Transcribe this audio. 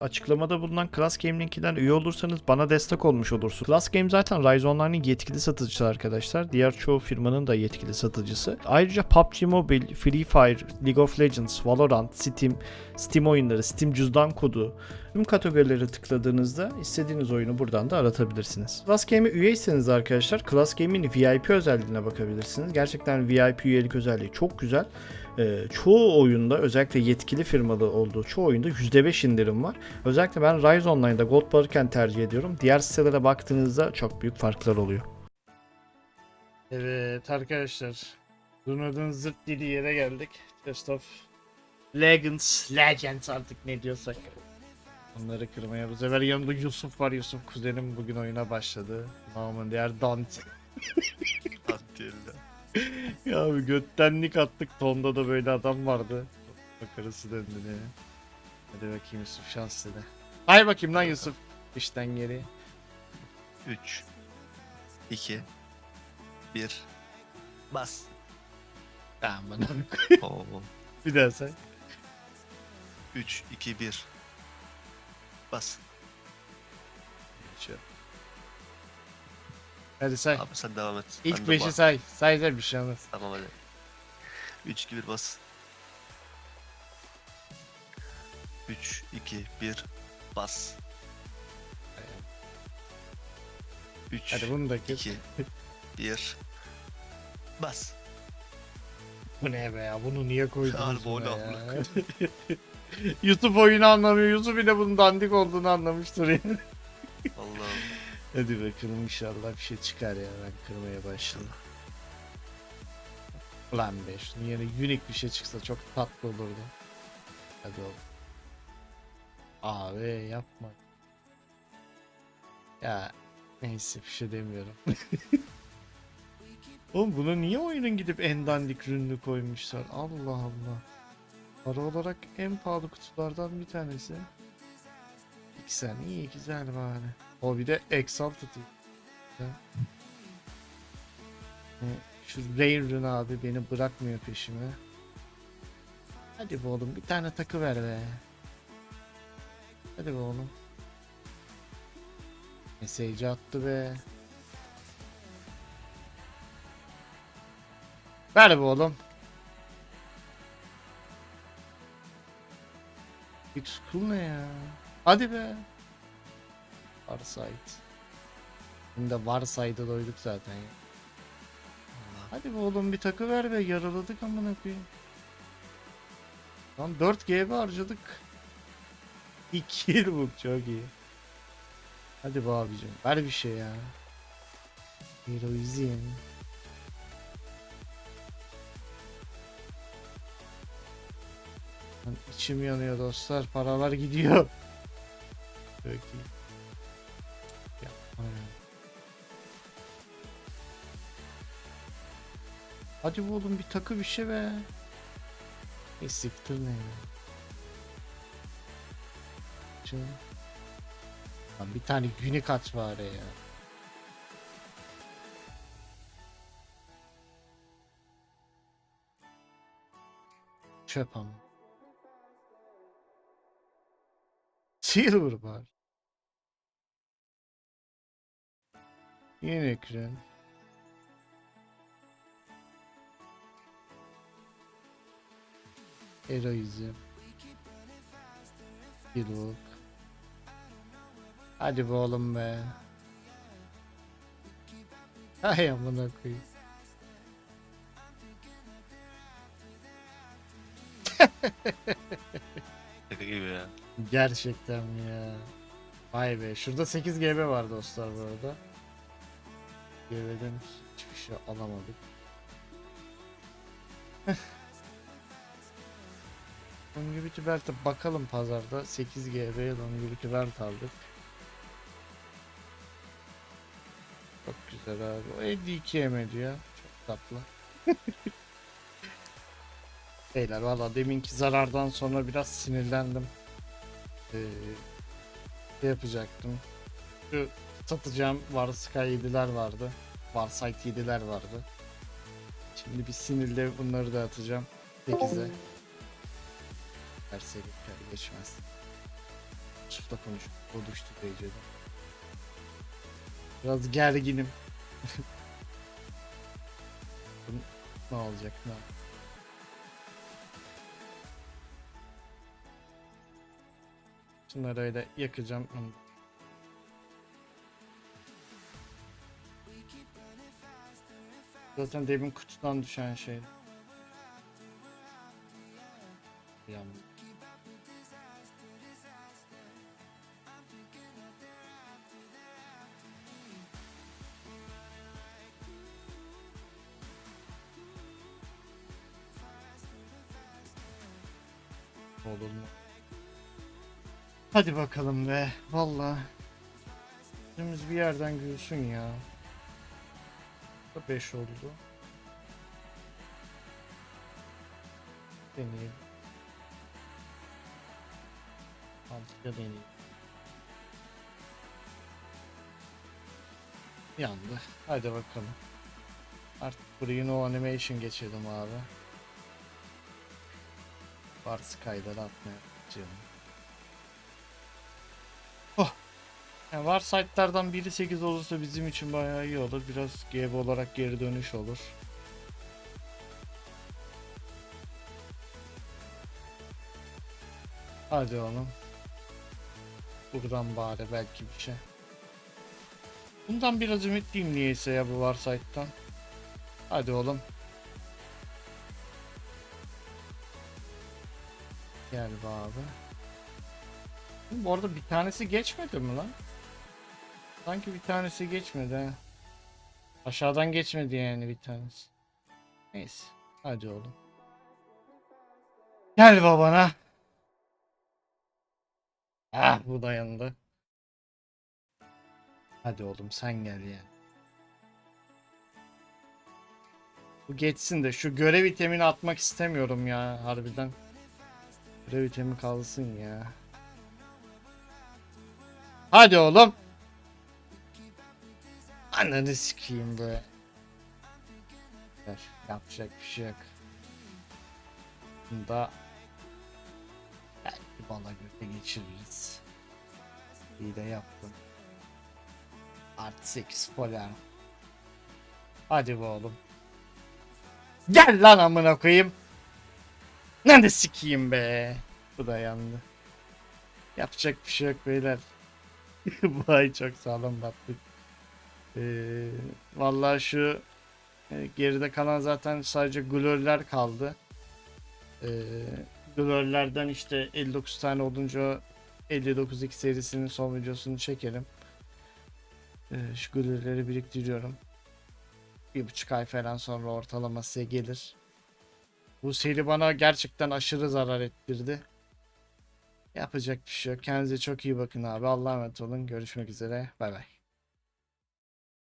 Açıklamada bulunan Class Game üye olursanız bana destek olmuş olursunuz. Class Game zaten Rise Online'ın yetkili satıcısı arkadaşlar. Diğer çoğu firmanın da yetkili satıcısı. Ayrıca PUBG Mobile, Free Fire, League of Legends, Valorant, Steam, Steam oyunları, Steam cüzdan kodu tüm kategorileri tıkladığınızda istediğiniz oyunu buradan da aratabilirsiniz. Class Game'e üyeyseniz arkadaşlar Class Game'in VIP özelliğine bakabilirsiniz. Gerçekten VIP üyelik özelliği çok güzel. Ee, çoğu oyunda özellikle yetkili firmalı olduğu çoğu oyunda %5 indirim var. Özellikle ben Rise Online'da Gold Barken tercih ediyorum. Diğer sitelere baktığınızda çok büyük farklar oluyor. Evet arkadaşlar. Turnuva'nın zırt dediği yere geldik. Chest of Legends, Legends artık ne diyorsak. Onları kırmaya. Bu sefer yanımda Yusuf var. Yusuf kuzenim bugün oyuna başladı. Namın diğer Dante. Atilla. Ya abi göttenlik attık. Tonda da böyle adam vardı. Bakarısı döndü diye. Hadi bakayım Yusuf şans dedi. Hay bakayım lan Yusuf. İşten geri. 3 2 1 Bas. Tamam bana. Oo. bir daha say. 3 2 1 Bas. Hadi say. Abi sen devam et. İlk de beşi bas. say. Say say bir şey olmaz. Tamam hadi. 3 2 1 bas. 3 2 1 bas. 3 Hadi bunu da kır. 2 1 Bas. Bu ne be ya? Bunu niye koydunuz Harbi o buna ne ya? amına Yusuf oyunu anlamıyor. Yusuf bile bunun dandik olduğunu anlamıştır ya. Allah'ım. Hadi bakalım inşallah bir şey çıkar ya. Ben kırmaya başladım. Ulan be şunun yerine unik bir şey çıksa çok tatlı olurdu. Hadi oğlum. Abi yapma. Ya neyse bir şey demiyorum. Oğlum buna niye oyunun gidip en dandik ürünü koymuşlar? Allah Allah. Para olarak en pahalı kutulardan bir tanesi. Xen iyi güzel bari. O bir de Exalted. Şu Raynrun abi beni bırakmıyor peşime. Hadi be oğlum bir tane takı ver be. Hadi be oğlum. Mesajı attı be. Ver be oğlum. It's cool ne ya? Hadi be. Farsight. Şimdi de Varsayt'a doyduk zaten ya. Hadi be oğlum bir takı ver be yaraladık amına koyayım. Lan 4 GB harcadık. 2 yıl bu çok iyi. Hadi be abicim ver bir şey ya. Heroizm. İçim yanıyor dostlar paralar gidiyor. Yapma ya. Hadi oğlum bir takı bir şey be. E siktir ne ya. Şimdi. Lan bir tane unique at var ya. Çöp ama. Silver var. Yine ekran. Heroizm. Yıllık. Hadi be oğlum be. Hay amına koyayım. Şaka gibi ya. Gerçekten mi ya? Vay be. Şurada 8 GB var dostlar bu arada. GB'den hiçbir şey alamadık. Longevity Belt'e bakalım pazarda. 8 GB Longevity Belt aldık. Çok güzel abi. O 52 yemedi ya. Çok tatlı. Beyler valla deminki zarardan sonra biraz sinirlendim. Şey yapacaktım. Şu satacağım var Sky 7'ler vardı. Warsight 7'ler vardı. Şimdi bir sinirle bunları da atacağım. 8'e. Her seri geçmez. Yusuf'la konuştuk. O düştü DC'de. Biraz gerginim. ne olacak ne olacak? Şunları öyle yakacağım. Zaten demin kutudan düşen şey. Yandı. Olur mu? Hadi bakalım be. Valla. Önümüz bir yerden gülsün ya. 5 oldu. Deneyelim. Altıya deneyelim. Yandı. Hadi bakalım. Artık burayı no animation geçelim abi. Varsı kayları atmaya başlayalım. Yani var site'lardan biri 8 olursa bizim için bayağı iyi olur. Biraz game olarak geri dönüş olur. Hadi oğlum. Buradan bari belki bir şey. Bundan biraz ümitliyim niyeyse ya bu var site'tan. Hadi oğlum. Gel be abi. Bu arada bir tanesi geçmedi mi lan? Sanki bir tanesi geçmedi ha. Aşağıdan geçmedi yani bir tanesi. Neyse. Hadi oğlum. Gel babana. Ah bu da yandı. Hadi oğlum sen gel ya. Bu geçsin de şu görev itemini atmak istemiyorum ya harbiden. Görev itemi kalsın ya. Hadi oğlum. Ananı sikeyim be. Yapacak bir şey yok. Bunda belki bala göte geçiririz. İyi de yaptım. Artı 8 polar. Hadi be oğlum. Gel lan amına koyayım. Nerede sikeyim be. Bu da yandı. Yapacak bir şey yok beyler. Bu ay çok sağlam battık. Ee, vallahi şu e, geride kalan zaten sadece glorler kaldı. Ee, glorlerden işte 59 tane olunca 59 serisinin son videosunu çekelim. Ee, şu glorleri biriktiriyorum. Bir buçuk ay falan sonra ortalaması gelir. Bu seri bana gerçekten aşırı zarar ettirdi. Yapacak bir şey yok. Kendinize çok iyi bakın abi. Allah'a emanet olun. Görüşmek üzere. Bay bay.